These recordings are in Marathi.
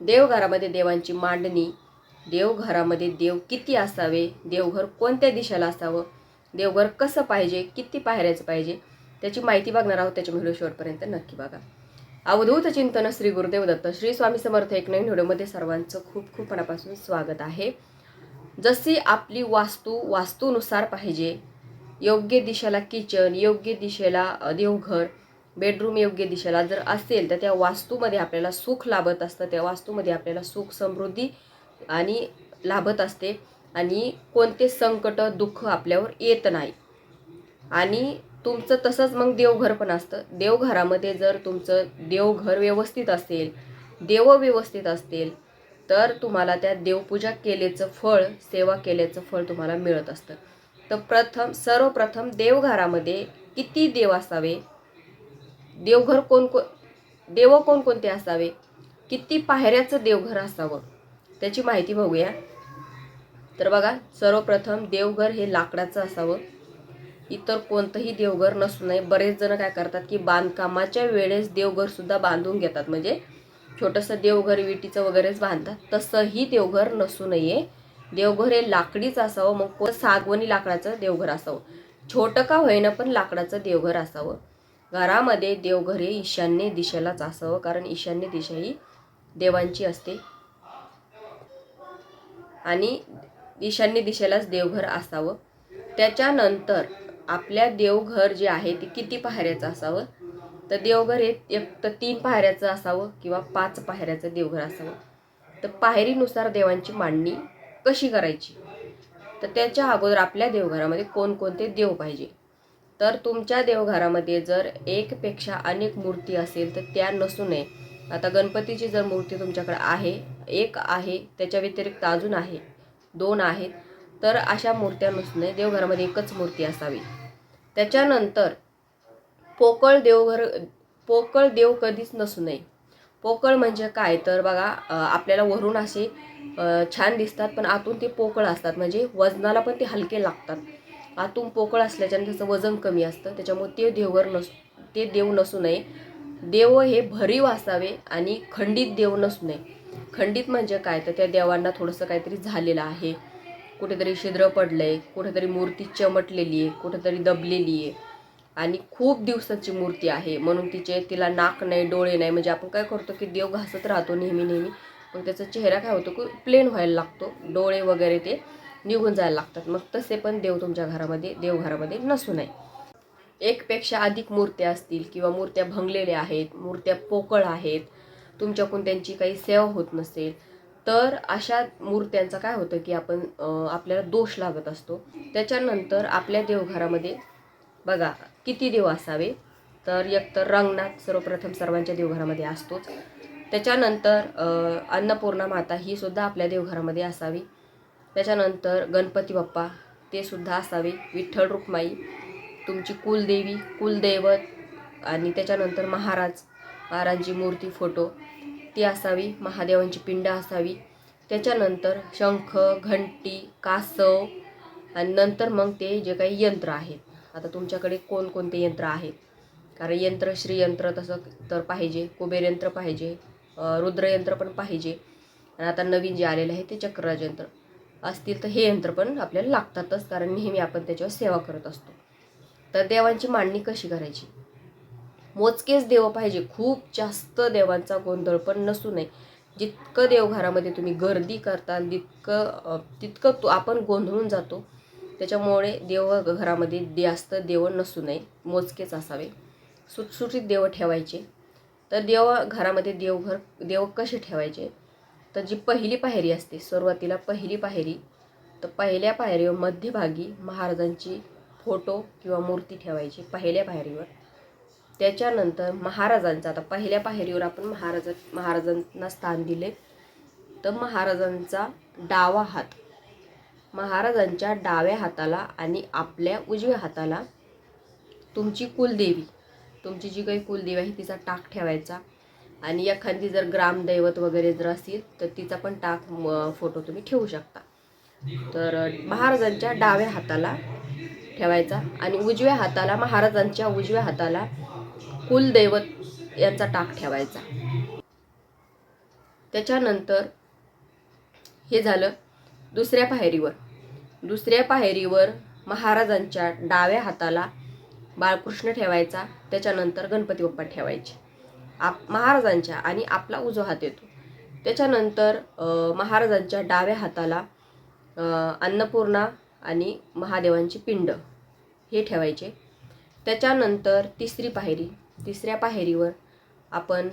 देवघरामध्ये देवांची मांडणी देवघरामध्ये देव किती असावे देवघर कोणत्या दिशेला असावं देवघर कसं पाहिजे किती पायऱ्याचं पाहिजे त्याची माहिती बघणार आहोत त्याच्या व्हिडिओ शेवटपर्यंत नक्की बघा. अवधूत चिंतन श्री गुरुदेव दत्त श्री स्वामी समर्थ एक नवीन व्हिडिओमध्ये सर्वांचं खूप खूप मनापासून स्वागत आहे. जशी आपली वास्तू वास्तूनुसार पाहिजे योग्य दिशेला किचन योग्य दिशेला देवघर बेडरूम योग्य दिशेला जर असेल तर त्या वास्तूमध्ये आपल्याला सुख लाभत असतं. त्या वास्तूमध्ये आपल्याला सुख समृद्धी आणि लाभत असते. आणि कोणते संकट दुःख आपल्यावर येत नाही. आणि तुमचं तसंच मग देवघर पण असतं. देवघरामध्ये जर तुमचं देवघर व्यवस्थित असेल देव व्यवस्थित असतील तर तुम्हाला त्या देवपूजा केल्याचं फळ सेवा केल्याचं फळ तुम्हाला मिळत असतं. तर प्रथम सर्वप्रथम देवघरामध्ये किती देव असावे? देवघर कोण को देव कोणकोणते असावे? किती पायऱ्याचं देवघर असावं? त्याची माहिती बघूया. तर बघा सर्वप्रथम देवघर हे लाकडाचं असावं. इतर कोणतंही देवघर नसू नये बरेच जण काय करतात की बांधकामाच्या वेळेस देवघर सुद्धा बांधून घेतात. म्हणजे छोटंसं देवघर विटीचं वगैरेच बांधतात. तसंही देवघर नसू नये. देवघर हे लाकडीच असावं. मग कोण सागवणी लाकडाचं देवघर असावं. छोटं का होईना पण लाकडाचं देवघर असावं. घरामध्ये देवघर हे ईशान्य दिशेलाच असावं कारण ईशान्य दिशा ही देवांची असते. आणि ईशान्य दिशेलाच देवघर असावं. त्याच्यानंतर आपल्या देवघर जे आहे ते किती पायऱ्याचं असावं? तर देवघर हे एक तर तीन पायऱ्याचं असावं किंवा पाच पायऱ्याचं देवघर असावं. तर पायरीनुसार देवांची मांडणी कशी करायची? तर त्याच्या अगोदर आपल्या देवघरामध्ये कोणकोणते देव पाहिजे? तर तुमच्या देवघरामध्ये जर एकपेक्षा अनेक मूर्ती असेल तर त्या नसू नये. आता गणपतीची जर मूर्ती तुमच्याकडे आहे एक आहे त्याच्या व्यतिरिक्त अजून आहे दोन आहेत तर अशा मूर्त्या नसू नये. देवघरामध्ये एकच मूर्ती असावी. त्याच्यानंतर पोकळ देवघर पोकळ देव कधीच नसू नये. पोकळ म्हणजे काय? तर बघा आपल्याला वरून असे छान दिसतात पण आतून ते पोकळ असतात. म्हणजे वजनाला पण ते हलके लागतात. आतून पोकळ असल्याच्याने त्याचं वजन कमी असतं. त्याच्यामुळे ते देवघर नस ते देव नसू नये. देव हे भरीव असावे आणि खंडित देव नसू नये. खंडित म्हणजे काय? तर त्या देवांना थोडंसं काहीतरी झालेलं आहे. कुठेतरी छिद्र आहे कुठेतरी मूर्ती चमटलेली आहे कुठेतरी दबलेली आहे. आणि खूप दिवसाची मूर्ती आहे. म्हणून तिचे तिला नाक नाही डोळे नाही. म्हणजे आपण काय करतो की देव घासत राहतो नेहमी नेहमी. पण त्याचा चेहरा काय होतो? की प्लेन व्हायला लागतो. डोळे वगैरे ते निघून जायला लागतात. मग तसे पण देव तुमच्या घरामध्ये देवघरामध्ये नसू नये. एकपेक्षा अधिक मूर्त्या असतील किंवा मूर्त्या भंगलेल्या आहेत मूर्त्या पोकळ आहेत तुमच्याकडून त्यांची काही सेवा होत नसेल तर अशा मूर्त्यांचं काय होतं की आपण आपल्याला दोष लागत असतो. त्याच्यानंतर आपल्या देवघरामध्ये बघा किती देव असावे. तर एकतर रंगनाथ सर्वप्रथम सर्वांच्या देवघरामध्ये असतोच. त्याच्यानंतर अन्नपूर्णा माता ही सुद्धा आपल्या देवघरामध्ये असावी. त्याच्यानंतर गणपती बाप्पा ते सुद्धा असावे. विठ्ठल रुक्माई तुमची कुलदेवी कुलदैवत आणि त्याच्यानंतर महाराज महाराजांची मूर्ती फोटो ती असावी. महादेवांची पिंड असावी. त्याच्यानंतर शंख घंटी कासव आणि नंतर मग ते जे काही यंत्र आहेत. आता तुमच्याकडे कोणकोणते यंत्र आहेत? कारण यंत्र श्रीयंत्र तसं तर पाहिजे कुबेर यंत्र पाहिजे रुद्रयंत्र पण पाहिजे. आणि आता नवीन जे आलेलं आहे ते चक्रराज यंत्र. असतील तर हे यंत्र पण आपल्याला लागतातच कारण नेहमी आपण त्याच्यावर सेवा करत असतो. तर देवांची मांडणी कशी करायची? मोजकेच देव पाहिजे. खूप जास्त देवांचा गोंधळ पण नसू नये. जितकं देवघरामध्ये तुम्ही गर्दी करता तितकं तितकं तो आपण गोंधळून जातो. त्याच्यामुळे देव घरामध्ये जास्त देव नसू नये. मोजकेच असावे. सुटसुटीत देव ठेवायचे. तर देव घरामध्ये देवघर देव कसे ठेवायचे? तर जी पहिली पायरी असते सुरुवातीला पहिली पायरी तर पहिल्या पायरीवर मध्यभागी महाराजांची फोटो किंवा मूर्ती ठेवायची पहिल्या पायरीवर. त्याच्यानंतर महाराजांचा आता पहिल्या पायरीवर आपण महाराज महाराजांना स्थान दिले तर महाराजांचा डावा हात महाराजांच्या डाव्या हाताला आणि आपल्या उजव्या हाताला तुमची कुलदेवी तुमची जी काही कुलदेवी आहे तिचा टाक ठेवायचा. आणि एखादी जर ग्रामदैवत वगैरे जर असेल तर तिचा पण टाक फोटो तुम्ही ठेवू शकता. तर महाराजांच्या डाव्या हाताला ठेवायचा आणि उजव्या हाताला महाराजांच्या उजव्या हाताला कुलदैवत यांचा टाक ठेवायचा. त्याच्यानंतर हे झालं दुसऱ्या पायरीवर. दुसऱ्या पायरीवर महाराजांच्या डाव्या हाताला बाळकृष्ण ठेवायचा त्याच्यानंतर गणपती बाप्पा ठेवायचे. आप महाराजांच्या आणि आपला उजवा हात येतो. त्याच्यानंतर महाराजांच्या डाव्या हाताला अन्नपूर्णा आणि महादेवांची पिंड हे ठेवायचे. त्याच्यानंतर तिसरी पायरी तिसऱ्या पायरीवर आपण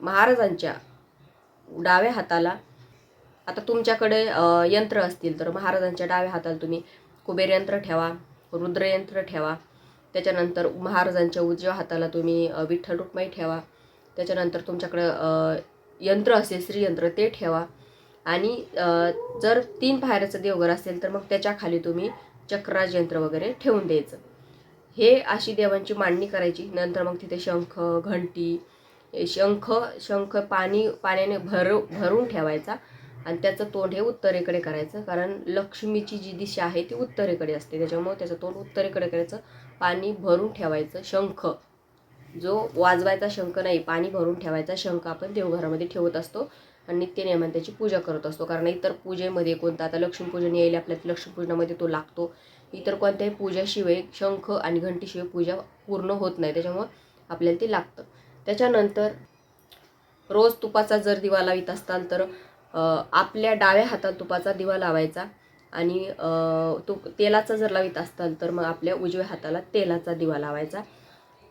महाराजांच्या डाव्या हाताला आता तुमच्याकडे यंत्र असतील तर महाराजांच्या डाव्या हाताला तुम्ही कुबेर यंत्र ठेवा रुद्रयंत्र ठेवा त्याच्यानंतर महाराजांच्या उजव्या हाताला तुम्ही विठ्ठल रुक्माई ठेवा. त्याच्यानंतर तुमच्याकडं यंत्र असेल श्रीयंत्र ते ठेवा. आणि जर तीन पायऱ्याचं देवघर असेल तर मग त्याच्याखाली तुम्ही चक्राज यंत्र वगैरे ठेवून द्यायचं. हे अशी देवांची मांडणी करायची. नंतर मग तिथे शंख घंटी शंख शंख पाणी पाण्याने भर भरून ठेवायचा. आणि त्याचं तोंड हे उत्तरेकडे करायचं. कारण लक्ष्मीची जी दिशा आहे ती उत्तरेकडे असते. त्याच्यामुळे त्याचं तोंड उत्तरेकडे करायचं. पाणी भरून ठेवायचं शंख. जो वाजवायचा शंख नाही पाणी भरून ठेवायचा शंख आपण देवघरामध्ये ठेवत असतो आणि नित्यनियमाने त्याची पूजा करत असतो. कारण इतर पूजेमध्ये कोणता आता लक्ष्मीपूजन येईल आपल्या लक्ष्मीपूजनामध्ये तो लागतो. इतर कोणत्याही पूजाशिवाय शंख आणि घंटीशिवाय पूजा पूर्ण होत नाही त्याच्यामुळं आपल्याला ते लागतं. त्याच्यानंतर रोज तुपाचा जर दिवा लावित असताल तर आपल्या डाव्या हातात तुपाचा दिवा लावायचा. आणि तो तेलाचा जर लावित असताल तर मग आपल्या उजव्या हाताला तेलाचा दिवा लावायचा.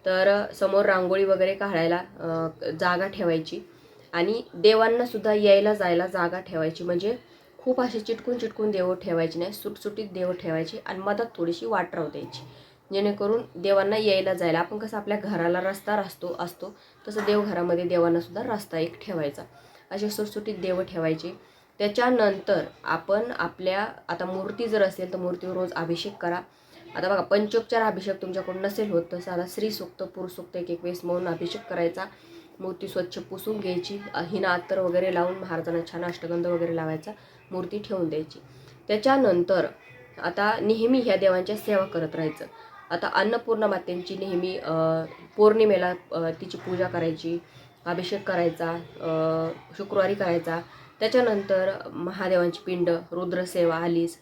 तर समोर रांगोळी वगैरे काढायला जागा ठेवायची आणि देवांनासुद्धा यायला जायला जागा ठेवायची. म्हणजे खूप असे चिटकून चिटकून देव ठेवायचे नाही सुटसुटीत देव ठेवायची आणि मधात थोडीशी वाट राहू द्यायची. जेणेकरून देवांना यायला जायला आपण कसं आपल्या घराला रस्ता रस्तो असतो तसं देवघरामध्ये देवांनासुद्धा रस्ता एक ठेवायचा. असे सुटसुटीत देव ठेवायचे. त्याच्यानंतर आपण आपल्या आता मूर्ती जर असेल तर मूर्तीवर रोज अभिषेक करा. आता बघा पंचोपचार अभिषेक तुमच्याकडून नसेल होत तर साधा स्त्री सुक्त पुरुषोक्त एक एक वेळेस म्हणून अभिषेक करायचा. मूर्ती स्वच्छ पुसून घ्यायची हिना अत्तर वगैरे लावून महाराजांना छान अष्टगंध वगैरे लावायचा मूर्ती ठेवून द्यायची. त्याच्यानंतर आता नेहमी ह्या देवांच्या सेवा करत राहायचं. आता अन्नपूर्णा मातेंची नेहमी पौर्णिमेला तिची पूजा करायची अभिषेक करायचा शुक्रवारी करायचा. त्याच्यानंतर महादेवांची पिंड रुद्रसेवा आलीच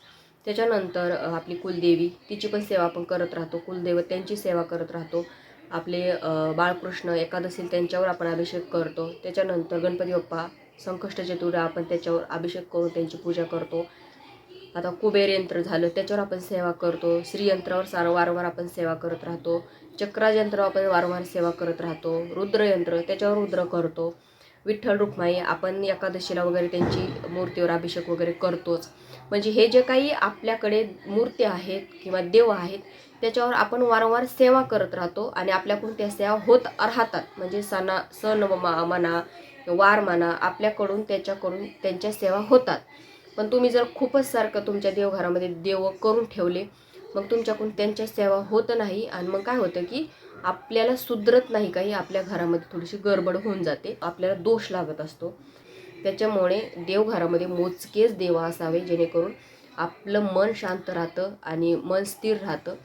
त्याच्यानंतर आपली कुलदेवी तिची पण सेवा आपण करत राहतो. कुलदैवत त्यांची सेवा करत राहतो. आपले बाळकृष्ण एकादशी त्यांच्यावर आपण अभिषेक करतो. त्याच्यानंतर गणपती बाप्पा संकष्ट चतुर्थ आपण त्याच्यावर अभिषेक करून त्यांची पूजा करतो. आता कुबेर यंत्र झालं त्याच्यावर आपण सेवा करतो. श्रीयंत्रावर सार वारंवार आपण सेवा करत राहतो. चक्राज यंत्रावर आपण वारंवार सेवा करत राहतो. रुद्रयंत्र त्याच्यावर रुद्र करतो. विठ्ठल रुक्माई आपण एकादशीला वगैरे त्यांची मूर्तीवर अभिषेक वगैरे करतोच. म्हणजे हे जे काही आपल्याकडे मूर्ती आहेत किंवा देव आहेत त्याच्यावर आपण वारंवार सेवा करत राहतो आणि आपल्याकडून त्या सेवा होत राहतात. म्हणजे सणा सण म्हणा वार म्हणा आपल्याकडून त्याच्याकडून त्यांच्या सेवा होतात. पण तुम्ही जर खूपच सारखं तुमच्या देवघरामध्ये देव करून ठेवले मग तुमच्याकडून त्यांच्या सेवा होत नाही. आणि मग काय होतं की आपल्याला सुधरत नाही काही आपल्या घरामध्ये थोडीशी गडबड होऊन जाते. आपल्याला दोष लागत असतो. त्याच्यामुळे देवघरामध्ये मोजकेच देव असावे जेणेकरून आपलं मन शांत राहतं आणि मन स्थिर राहतं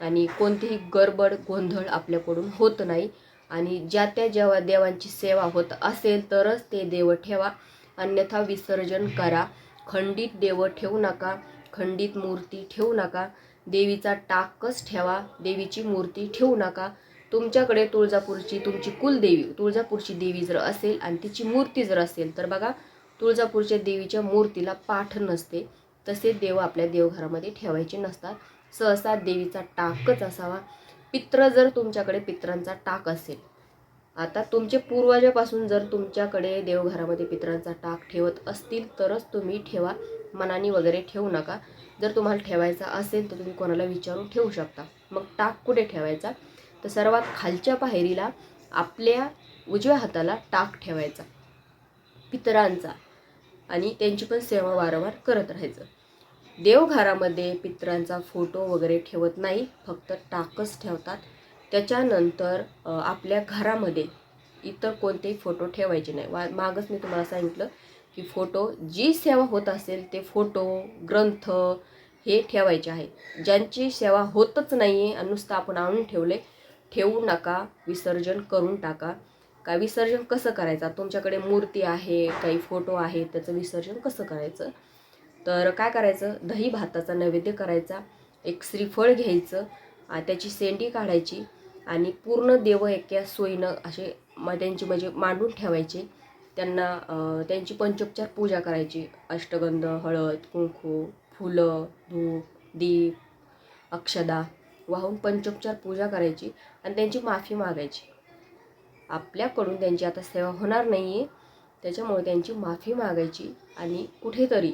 आणि कोणतीही गडबड गोंधळ आपल्याकडून होत नाही. आणि ज्या त्या जेव्हा देवांची सेवा होत असेल तरच ते देव ठेवा. अन्यथा विसर्जन करा. खंडित देव ठेवू नका. खंडित मूर्ती ठेवू नका. देवीचा टाकच ठेवा देवीची मूर्ती ठेवू नका. तुमच्याकडे तुळजापूरची तुमची कुलदेवी तुळजापूरची देवी जर असेल आणि तिची मूर्ती जर असेल तर बघा तुळजापूरच्या देवीच्या मूर्तीला पाठ नसते. तसे देव आपल्या देवघरामध्ये ठेवायचे नसतात. सहसा देवीचा टाकच असावा. पित्र जर तुमच्याकडे पित्रांचा टाक असेल आता तुमचे पूर्वजापासून जर तुमच्याकडे देवघरामध्ये पित्रांचा टाक ठेवत असतील तरच तुम्ही ठेवा. मनाने वगैरे ठेवू नका. जर तुम्हाला ठेवायचा असेल तर तुम्ही कोणाला विचारून ठेवू शकता. मग टाक कुठे ठेवायचा? तर सर्वात खालच्या पायरीला आपल्या उजव्या हाताला टाक ठेवायचा. पितरांचा. आणि त्यांची पण सेवा वारंवार करत राहायचं. देवघरामध्ये पितरांचा फोटो वगैरे ठेवत नाही. फक्त टाकच ठेवतात. त्याच्यानंतर आपल्या घरामध्ये इतर कोणतेही फोटो ठेवायचे नाही. वा मागच मी तुम्हाला सांगितलं की फोटो जी सेवा होत असेल ते फोटो ग्रंथ हे ठेवायचे आहे. ज्यांची सेवा होतच नाही आहे आणि नुसतं आपण आणून ठेवले ठेवू नका विसर्जन करून टाका. का विसर्जन कसं करायचं? तुमच्याकडे मूर्ती आहे काही फोटो आहे त्याचं विसर्जन कसं करायचं? तर काय करायचं? दही भाताचा नैवेद्य करायचा एक श्रीफळ घ्यायचं त्याची सेंडी काढायची आणि पूर्ण देव एक्या सोयीनं असे मग त्यांची म्हणजे मांडून ठेवायचे. त्यांना त्यांची पंचोपचार पूजा करायची. अष्टगंध हळद कुंकू फुलं धूप दीप अक्षदा वाहून पंचोपचार पूजा करायची आणि त्यांची माफी मागायची. आपल्याकडून त्यांची आता सेवा होणार नाही आहे त्याच्यामुळे त्यांची माफी मागायची आणि कुठेतरी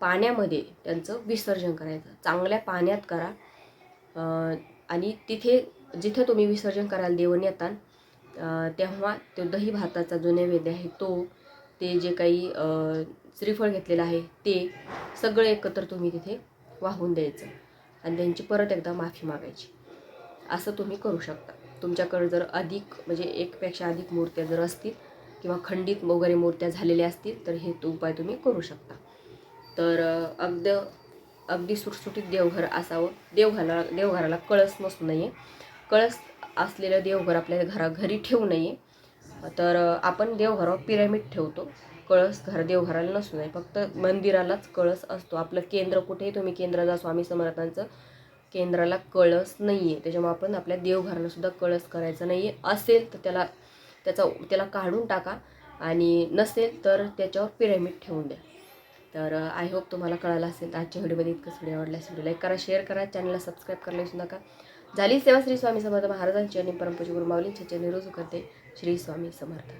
पाण्यामध्ये त्यांचं विसर्जन करायचं. चांगल्या पाण्यात करा. आणि तिथे जिथे तुम्ही विसर्जन कराल देव नेता तेव्हा तो दही भाताचा जो नैवेद्य आहे तो ते जे काही श्रीफळ घेतलेलं आहे ते सगळं एकत्र तुम्ही तिथे वाहून द्यायचं. आणि त्यांची परत एकदा माफी मागायची. असं तुम्ही करू शकता. तुमच्याकडे जर अधिक म्हणजे एकपेक्षा अधिक मूर्त्या जर असतील किंवा खंडित वगैरे मूर्त्या झालेल्या असतील तर हे तो उपाय तुम्ही करू शकता. तर अगद अगदी अगदी सुटसुटीत देवघर असावं. देवघराला देवघराला कळस नसू नये. कळस असलेलं देवघर आपल्या घरा घरी ठेवू नये. तर आपण देवघरावर पिरॅमिड ठेवतो. कळस घर देवघराला नसू नये. फक्त मंदिरालाच कळस असतो. आपलं केंद्र कुठेही तुम्ही केंद्र जा स्वामी समर्थांचं केंद्राला कळस नाही आहे त्याच्यामुळे आपण आपल्या देवघरालासुद्धा कळस करायचा नाही आहे असेल तर त्याला त्याचा त्याला काढून टाका. आणि नसेल तर त्याच्यावर पिरॅमिड ठेवून द्या. तर आय होप तुम्हाला कळालं असेल. तर आजच्या व्हिडिओमध्ये इतकंच. व्हिडिओ आवडल्यास व्हिडिओ लाईक करा शेअर करा. चॅनलला सबस्क्राईब करायला विसरू नका. झाली सेवा श्री स्वामी समर्थ महाराजांची आणि परमपूज्य गुरु माऊलींच्या चरणी रोज करते श्री स्वामी समर्थ.